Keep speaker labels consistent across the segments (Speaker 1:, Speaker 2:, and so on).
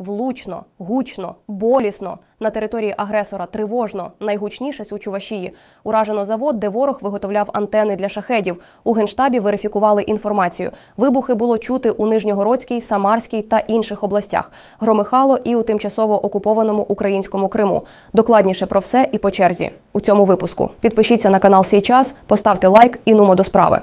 Speaker 1: Влучно, гучно, болісно. На території агресора тривожно, найгучніше у Чувашії. Уражено завод, де ворог виготовляв антени для шахедів. У генштабі верифікували інформацію. Вибухи було чути у Нижньогородській, Самарській та інших областях. Громихало і у тимчасово окупованому українському Криму. Докладніше про все і по черзі у цьому випуску. Підпишіться на канал «Сій час», поставте лайк і нумо до справи.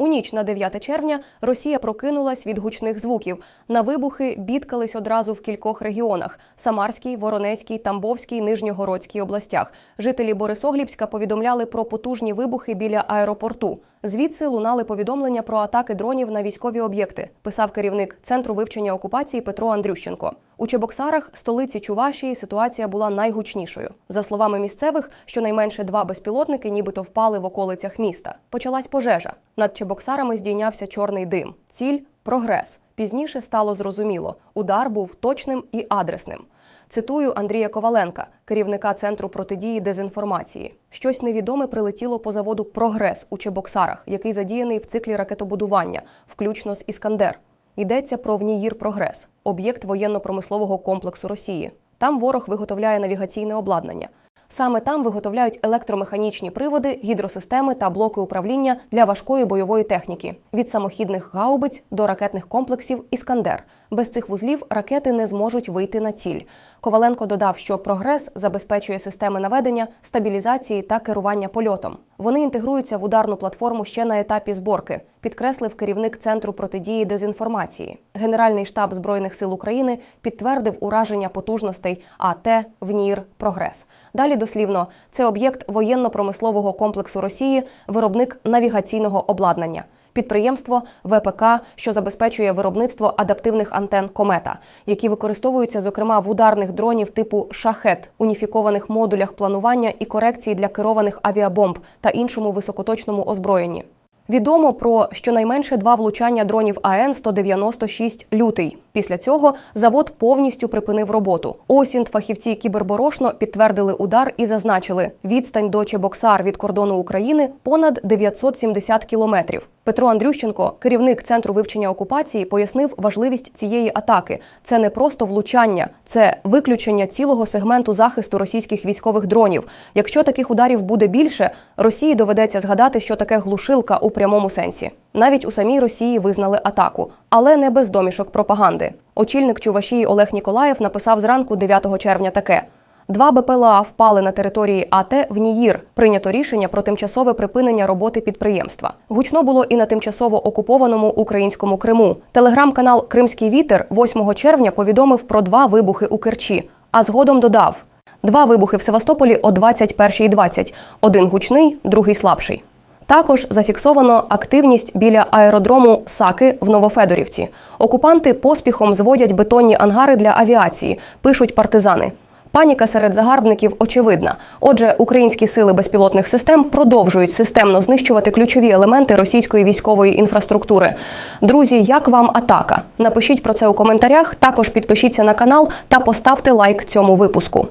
Speaker 1: У ніч на 9 червня Росія прокинулась від гучних звуків. На вибухи бідкались одразу в кількох регіонах: Самарській, Воронезькій, Тамбовській, Нижньогородській областях. Жителі Борисоглібська повідомляли про потужні вибухи біля аеропорту. Звідси лунали повідомлення про атаки дронів на військові об'єкти. Писав керівник центру вивчення окупації Петро Андрющенко. У Чебоксарах, столиці Чувашії, ситуація була найгучнішою. За словами місцевих, щонайменше два безпілотники нібито впали в околицях міста. Почалась пожежа. Над Чебоксарами здійнявся чорний дим. Ціль прогрес. Пізніше стало зрозуміло, удар був точним і адресним. Цитую Андрія Коваленка, керівника центру протидії дезінформації. Щось невідоме прилетіло по заводу Прогрес у Чебоксарах, який задіяний в циклі ракетобудування, включно з Іскандер. Йдеться про Вніїр Прогрес, об'єкт воєнно-промислового комплексу Росії. Там ворог виготовляє навігаційне обладнання. Саме там виготовляють електромеханічні приводи, гідросистеми та блоки управління для важкої бойової техніки від самохідних гаубиць до ракетних комплексів Іскандер. Без цих вузлів ракети не зможуть вийти на ціль. Коваленко додав, що прогрес забезпечує системи наведення, стабілізації та керування польотом. Вони інтегруються в ударну платформу ще на етапі зборки, підкреслив керівник центру протидії дезінформації. Генеральний штаб збройних сил України підтвердив ураження потужностей АТ ВНІР Прогрес. Далі дослівно це об'єкт воєнно-промислового комплексу Росії, виробник навігаційного обладнання. Підприємство ВПК, що забезпечує виробництво адаптивних антен комета, які використовуються зокрема в ударних дронів типу шахет, уніфікованих модулях планування і корекції для керованих авіабомб та іншому високоточному озброєнні. Відомо про щонайменше два влучання дронів АН 196 лютий. Після цього завод повністю припинив роботу. Осінь фахівці кіберборошно підтвердили удар і зазначили, відстань до Чебоксар від кордону України понад 970 кілометрів. Петро Андрющенко, керівник центру вивчення окупації, пояснив важливість цієї атаки. Це не просто влучання, це виключення цілого сегменту захисту російських військових дронів. Якщо таких ударів буде більше, Росії доведеться згадати, що таке глушилка у прямому сенсі. Навіть у самій Росії визнали атаку, але не без домішок пропаганди. Очільник Чувашії Олег Ніколаєв написав зранку 9 червня таке. Два БПЛА впали на території АТ в Ніїр. Прийнято рішення про тимчасове припинення роботи підприємства. Гучно було і на тимчасово окупованому українському Криму. Телеграм-канал Кримський вітер 8 червня повідомив про два вибухи у Керчі, а згодом додав: два вибухи в Севастополі о 21.20. Один гучний, другий слабший. Також зафіксовано активність біля аеродрому Саки в Новофедорівці. Окупанти поспіхом зводять бетонні ангари для авіації, пишуть партизани. Паніка серед загарбників очевидна. Отже, українські сили безпілотних систем продовжують системно знищувати ключові елементи російської військової інфраструктури. Друзі, як вам атака? Напишіть про це у коментарях. Також підпишіться на канал та поставте лайк цьому випуску.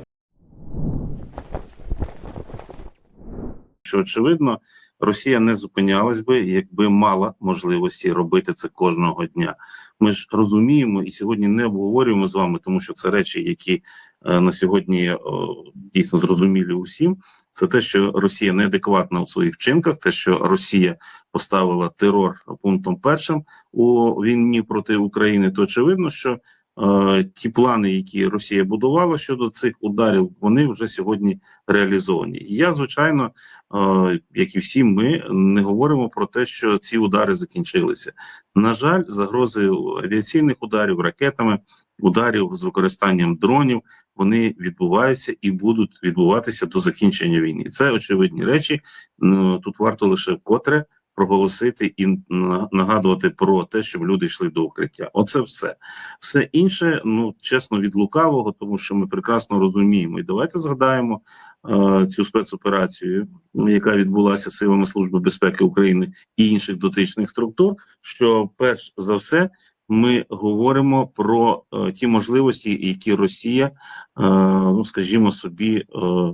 Speaker 2: що очевидно Росія не зупинялась би, якби мала можливості робити це кожного дня. Ми ж розуміємо і сьогодні не обговорюємо з вами, тому що це речі, які е, на сьогодні о, дійсно зрозумілі усім. Це те, що Росія неадекватна у своїх вчинках, те, що Росія поставила терор пунктом першим у війні проти України, то очевидно, що е, ті плани, які Росія будувала щодо цих ударів, вони вже сьогодні реалізовані. Я звичайно, е, як і всі, ми не говоримо про те, що ці удари закінчилися. На жаль, загрози авіаційних ударів ракетами, ударів з використанням дронів. Вони відбуваються і будуть відбуватися до закінчення війни. Це очевидні речі. Ну, Тут варто лише вкотре проголосити і на- нагадувати про те, щоб люди йшли до укриття. Оце все. Все інше, ну чесно, від лукавого, тому що ми прекрасно розуміємо. І давайте згадаємо е, цю спецоперацію, яка відбулася силами Служби безпеки України і інших дотичних структур. Що перш за все ми говоримо про е, ті можливості, які Росія, е, ну скажімо собі, е,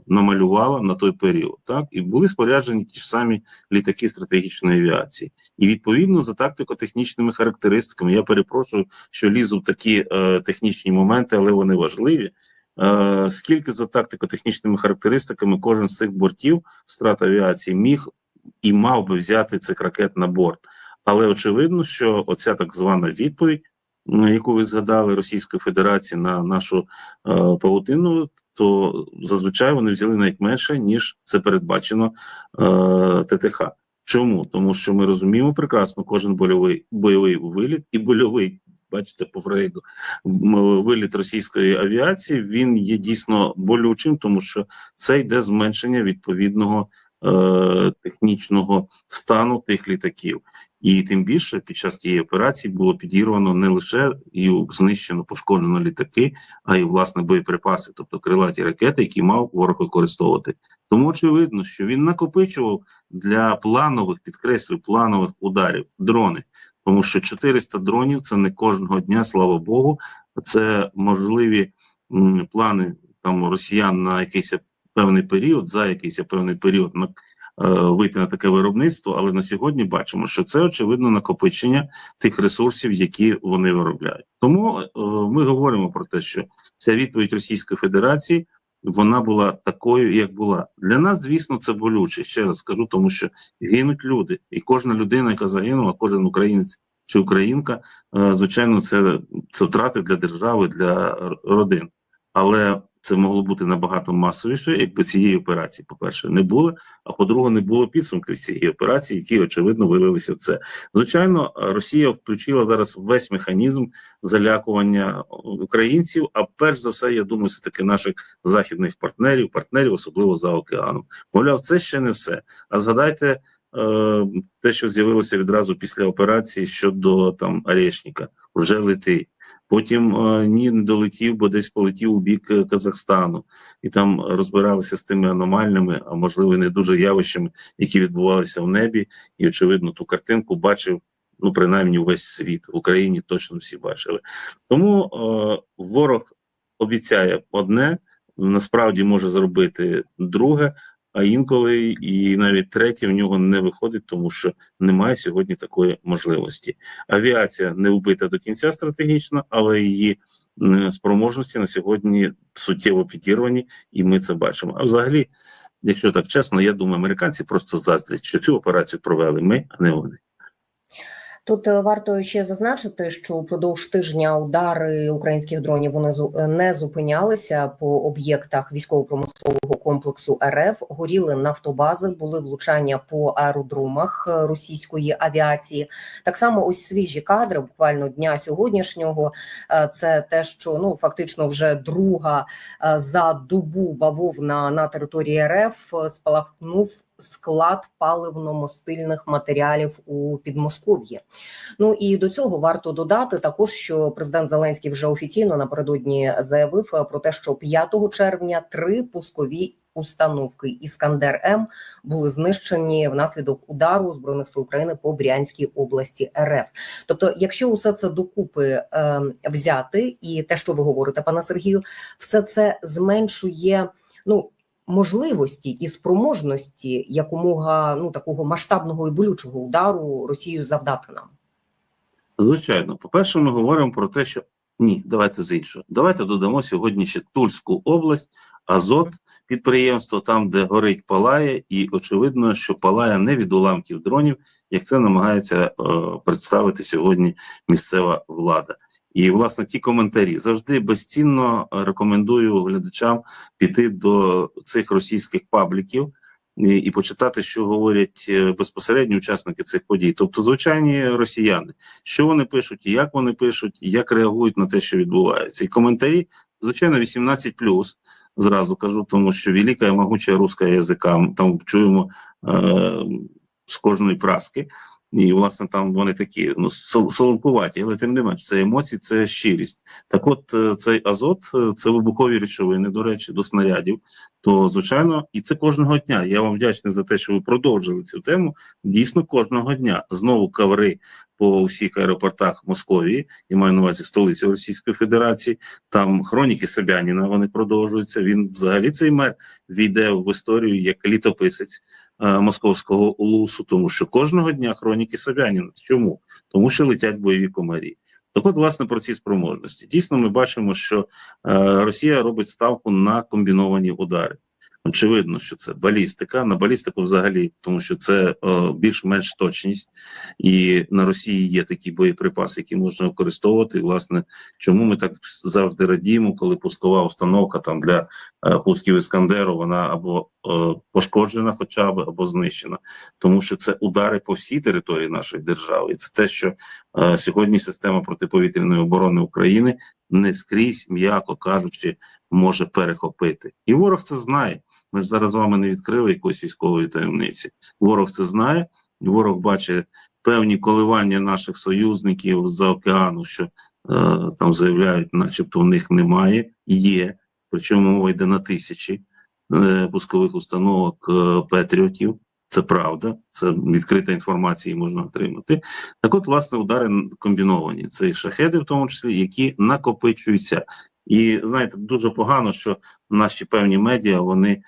Speaker 2: намалювала на той період. Так і були споряджені ті ж самі літаки стратегічної авіації, і відповідно за тактико-технічними характеристиками. Я перепрошую, що лізу в такі е, технічні моменти, але вони важливі. Е, скільки за тактико-технічними характеристиками кожен з цих бортів страт авіації міг і мав би взяти цих ракет на борт. Але очевидно, що оця так звана відповідь, м, яку ви згадали Російської Федерації на нашу е, павутину, то зазвичай вони взяли навіть менше, ніж це передбачено е, ТТХ. Чому? Тому що ми розуміємо прекрасно, кожен бойовий бойовий виліт і больовий, бачите, по Фрейду, виліт російської авіації він є дійсно болючим, тому що це йде зменшення відповідного е, технічного стану тих літаків. І тим більше під час тієї операції було підірвано не лише і знищено, пошкоджено літаки, а й власне боєприпаси, тобто крилаті ракети, які мав ворог використовувати. Тому очевидно, що він накопичував для планових, підкреслю, планових ударів дрони, тому що 400 дронів це не кожного дня, слава Богу. Це можливі плани там росіян на якийсь певний період, за якийсь певний період на вийти на таке виробництво, але на сьогодні бачимо, що це очевидно накопичення тих ресурсів, які вони виробляють. Тому е, ми говоримо про те, що ця відповідь Російської Федерації вона була такою, як була для нас. Звісно, це болюче. Ще раз скажу, тому що гинуть люди, і кожна людина, яка загинула, кожен українець чи українка, е, звичайно, це, це втрати для держави, для родин. Але це могло бути набагато масовіше, якби цієї операції, по-перше, не було. А по-друге, не було підсумків цієї операції, які очевидно вилилися в це. Звичайно, Росія включила зараз весь механізм залякування українців. А перш за все, я думаю, все таки наших західних партнерів, партнерів, особливо за океаном. Мовляв, це ще не все. А згадайте. е, Те, що з'явилося відразу після операції щодо там Арешника, вже летить. Потім е, ні, не долетів, бо десь полетів у бік е, Казахстану, і там розбиралися з тими аномальними, а можливо, не дуже явищами, які відбувалися в небі. І очевидно, ту картинку бачив ну принаймні увесь світ в Україні. Точно всі бачили. Тому е, ворог обіцяє одне, насправді може зробити друге. А інколи і навіть третє в нього не виходить, тому що немає сьогодні такої можливості. Авіація не вбита до кінця стратегічно, але її спроможності на сьогодні суттєво підірвані, і ми це бачимо. А взагалі, якщо так чесно, я думаю, американці просто заздрять, що цю операцію провели ми, а не вони.
Speaker 3: Тут е, варто ще зазначити, що упродовж тижня удари українських дронів вони е, не зупинялися по об'єктах військово-промислового комплексу РФ. Горіли нафтобази, були влучання по аеродромах е, російської авіації. Так само, ось свіжі кадри, буквально дня сьогоднішнього. Це те, що ну фактично вже друга за добу бавовна на території РФ спалахнув склад паливно-мостильних матеріалів у Підмосков'ї. Ну і до цього варто додати також, що президент Зеленський вже офіційно напередодні заявив е, про те, що 5 червня три пускові установки Іскандер М були знищені внаслідок удару збройних сил України по Брянській області РФ. Тобто, якщо усе це докупи е, взяти, і те, що ви говорите, пане Сергію, все це зменшує ну. Можливості і спроможності якомога ну такого масштабного і болючого удару Росію завдати нам.
Speaker 2: Звичайно, по-перше, ми говоримо про те, що ні, давайте з іншого. Давайте додамо сьогодні ще Тульську область, Азот, підприємство, там, де горить палає, і очевидно, що палає не від уламків дронів, як це намагається е, представити сьогодні місцева влада. І власне ті коментарі завжди безцінно рекомендую глядачам піти до цих російських пабліків і, почитати, що говорять е, безпосередні учасники цих подій, тобто звичайні росіяни, що вони пишуть, і як вони пишуть, як реагують на те, що відбувається. І коментарі, звичайно, 18+, зразу кажу, тому що велика і могуча руська язика, там чуємо е, з кожної праски. І, власне, там вони такі ну сол- солонкуваті, але тим не менш, це емоції, це щирість. Так, от е, цей азот, е, це вибухові речовини, до речі, до снарядів. То звичайно, і це кожного дня. Я вам вдячний за те, що ви продовжили цю тему. Дійсно, кожного дня знову каври по всіх аеропортах Московії, і маю на увазі столицю Російської Федерації. Там хроніки Собяніна вони продовжуються. Він взагалі цей мер війде в історію як літописець московського улусу, тому що кожного дня хроніки Собяніна. Чому? Тому що летять бойові комарі. Так от, власне, про ці спроможності. Дійсно, ми бачимо, що е, Росія робить ставку на комбіновані удари. Очевидно, що це балістика. На балістику взагалі, тому що це е, більш-менш точність, і на Росії є такі боєприпаси, які можна використовувати. Власне, чому ми так завжди радіємо, коли пускова установка там для е, пусків Іскандеру, вона або е, пошкоджена, хоча б або знищена, тому що це удари по всій території нашої держави, і це те, що е, сьогодні система протиповітряної оборони України не скрізь, м'яко кажучи, може перехопити, і ворог це знає. Ми ж зараз з вами не відкрили якоїсь військової таємниці. Ворог це знає, ворог бачить певні коливання наших союзників з океану, що е, там заявляють, начебто в них немає, є. Причому мова йде на тисячі е, пускових установок е, Петріотів. Це правда, це відкрита інформація, можна отримати. Так, от, власне, удари комбіновані. Це і шахеди, в тому числі, які накопичуються. І знаєте, дуже погано, що наші певні медіа вони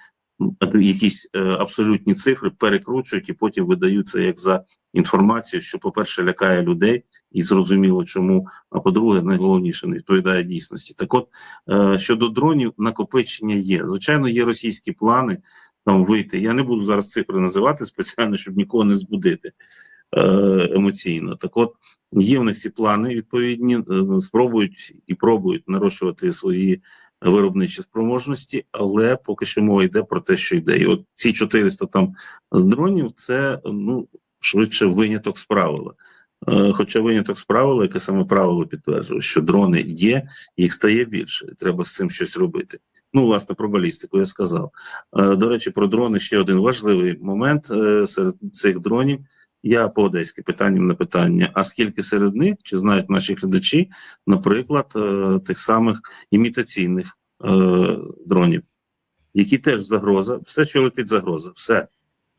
Speaker 2: якісь е, абсолютні цифри перекручують і потім видають це як за інформацію, що, по-перше, лякає людей, і зрозуміло, чому. А по-друге, найголовніше не відповідає дійсності. Так, от е, щодо дронів, накопичення є. Звичайно, є російські плани там вийти. Я не буду зараз цифри називати спеціально, щоб нікого не збудити е, емоційно. Так, от є в них ці плани відповідні, спробують і пробують нарощувати свої виробничі спроможності, але поки що мова йде про те, що йде. І от ці 400 там дронів це ну швидше виняток з правила. Е, Хоча виняток з правила, яке саме правило підтверджує, що дрони є, їх стає більше, і треба з цим щось робити. Ну, власне, про балістику я сказав. Е, До речі, про дрони ще один важливий момент е, серед цих дронів. Я по одеськи питанням на питання: а скільки серед них, чи знають наші глядачі, наприклад, е, тих самих імітаційних е, дронів, які теж загроза, все, що летить, загроза, все.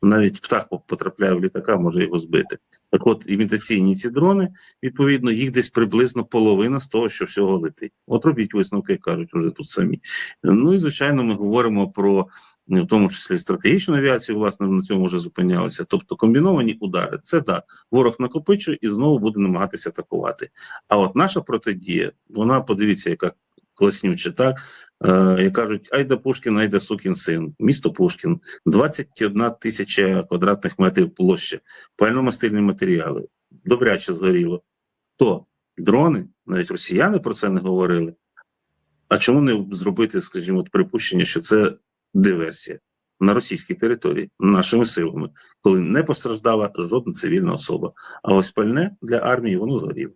Speaker 2: Навіть птах потрапляє в літака, може його збити. Так от імітаційні ці дрони, відповідно, їх десь приблизно половина з того, що всього летить. От робіть висновки, кажуть уже тут самі. Ну і звичайно, ми говоримо про в тому числі стратегічну авіацію, власне, на цьому вже зупинялися. Тобто комбіновані удари, це так, ворог накопичує і знову буде намагатися атакувати. А от наша протидія, вона подивіться, яка класнюча, так е, як кажуть, айда Пушкін, айда сукін син, місто Пушкін, 21 тисяча квадратних метрів площі, пальномастильні матеріали, добряче згоріло. То дрони, навіть росіяни про це не говорили. А чому не зробити, скажімо, припущення, що це диверсія на російській території нашими силами, коли не постраждала жодна цивільна особа. А ось пальне для армії воно згоріло.